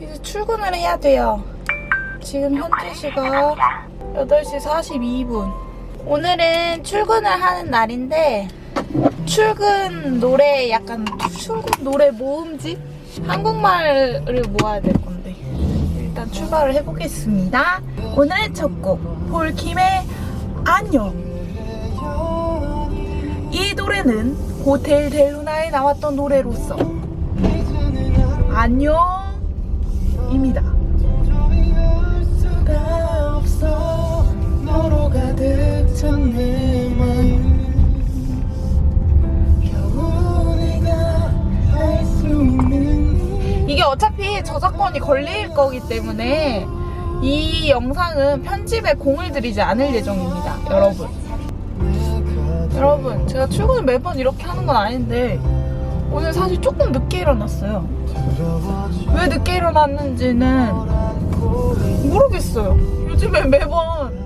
이제 출근을 해야 돼요. 지금 현재 시각 8시 42분. 오늘은 출근을 하는 날인데 출근 노래 약간 출근 노래 모음집 한국말을 모아야 될 건데 일단 출발을 해보겠습니다. 오늘의 첫 곡 폴킴의 안녕. 이 노래는 호텔 델루나에 나왔던 노래로서 안녕 입니다. 이게 어차피 저작권이 걸릴 거기 때문에 이 영상은 편집에 공을 들이지 않을 예정입니다 여러분. 여러분 제가 출근을 매번 이렇게 하는 건 아닌데 오늘 사실 조금 늦게 일어났어요. 왜 늦게 일어났는지는 모르겠어요. 요즘에 매번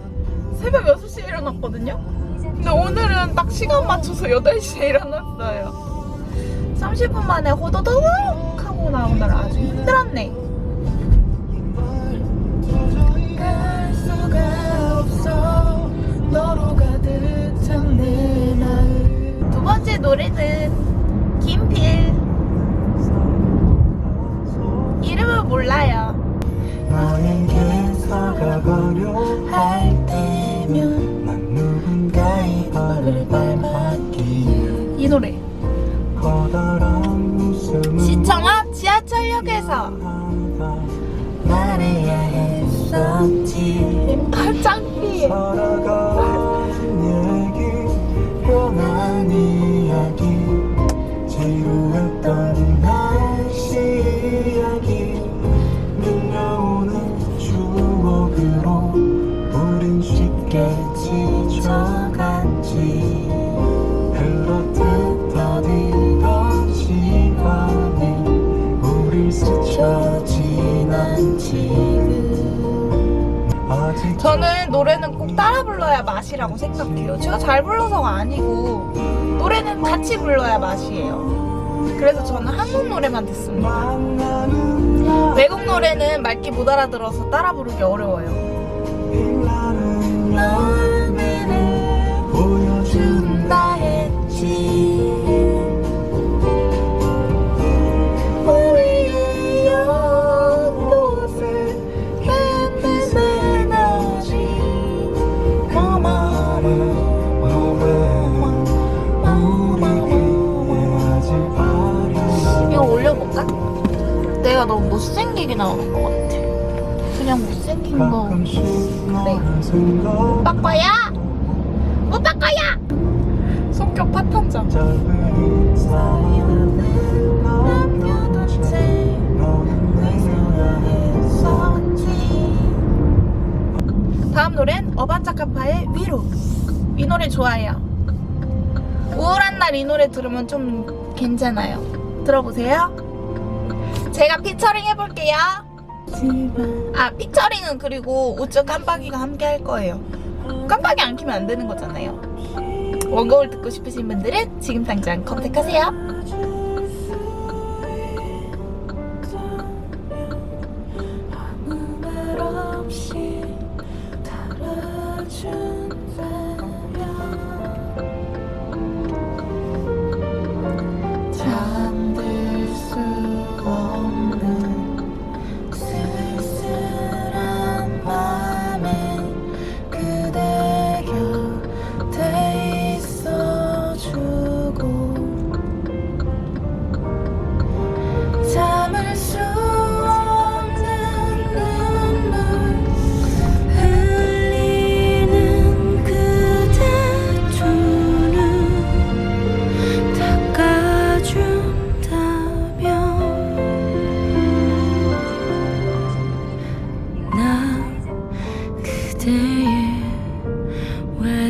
새벽 6시에 일어났거든요. 근데 오늘은 딱 시간 맞춰서 8시에 일어났어요. 30분 만에 호도독 하고 나오느라 아주 힘들었네. 두 번째 노래 했었지. 아 짱삐 저는 노래는 꼭 따라 불러야 맛이라고 생각해요. 제가 잘 불러서가 아니고 노래는 같이 불러야 맛이에요. 그래서 저는 한국 노래만 듣습니다. 외국 노래는 맑게 못 알아들어서 따라 부르기 어려워요 내가 너무 못생기게 나오는 것 같아. 그냥 못생긴 거. 너를 생각 바꿔야 못 바꿔야 성격 파탄자 다음 노래는 어반자카파의 위로. 이 노래 좋아해요. 우울한 날 이 노래 들으면 좀 괜찮아요. 들어보세요 제가 피처링 해볼게요. 아 피처링은 그리고 우측 깜빡이가 함께 할 거예요. 깜빡이 안 켜면 안 되는 거잖아요. 원곡을 듣고 싶으신 분들은 지금 당장 검색하세요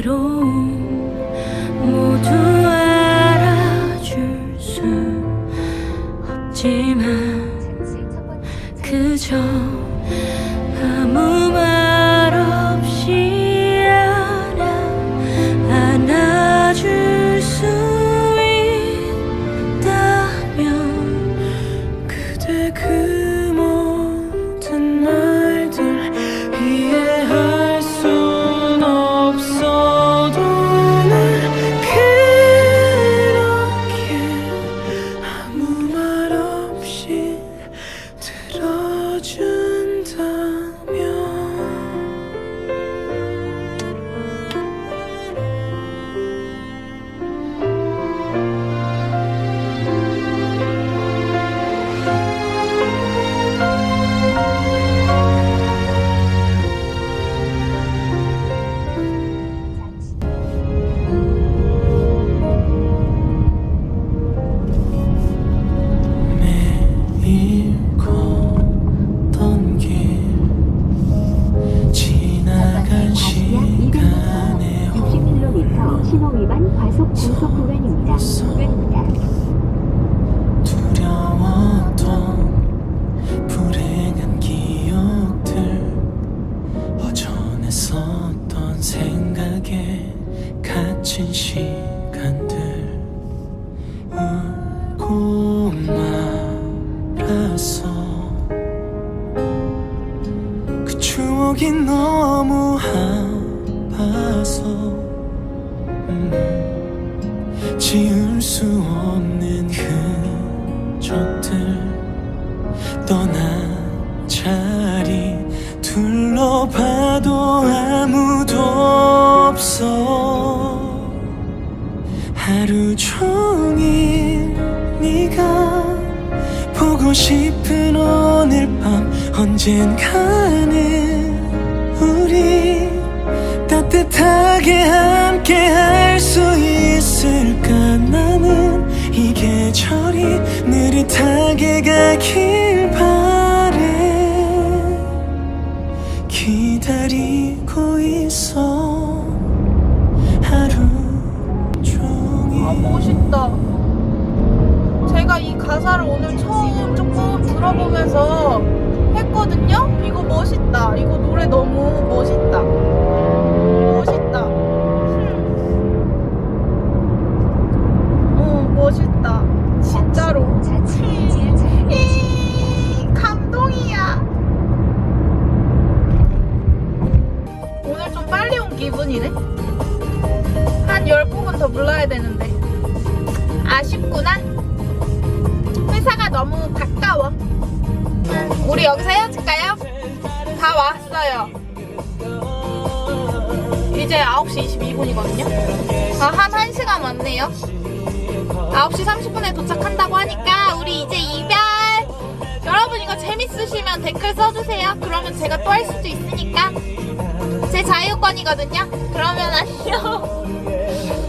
외로움 신호 위반 과속 고속 구간입니다. 구간입니다. 두려웠던 불행한 기억들 어전했었던 생각에 갇힌 시간들 울고 말았어 그 추억이 너무 아파서 음, 지울 수 없는 흔적들 떠난 자리 둘러봐도 아무도 없어. 하루 종일 네가 보고 싶은 오늘 밤 언젠가는 우리 따뜻하게 함께 계절이 느릿하게 가길 바래 기다리고 있어 하루 종일 아 멋있다. 제가 이 가사를 오늘 처음 조금 들어보면서 했거든요. 이거 멋있다. 이거 노래 너무 멋있다. 불러야 되는데. 아쉽구나. 회사가 너무 가까워. 우리 여기서 헤어질까요? 다 왔어요. 이제 9시 22분이거든요. 아, 한 1시간 왔네요. 9시 30분에 도착한다고 하니까 우리 이제 이별. 여러분 이거 재밌으시면 댓글 써주세요. 그러면 제가 또 할 수도 있으니까. 제 자유권이거든요. 그러면 안녕.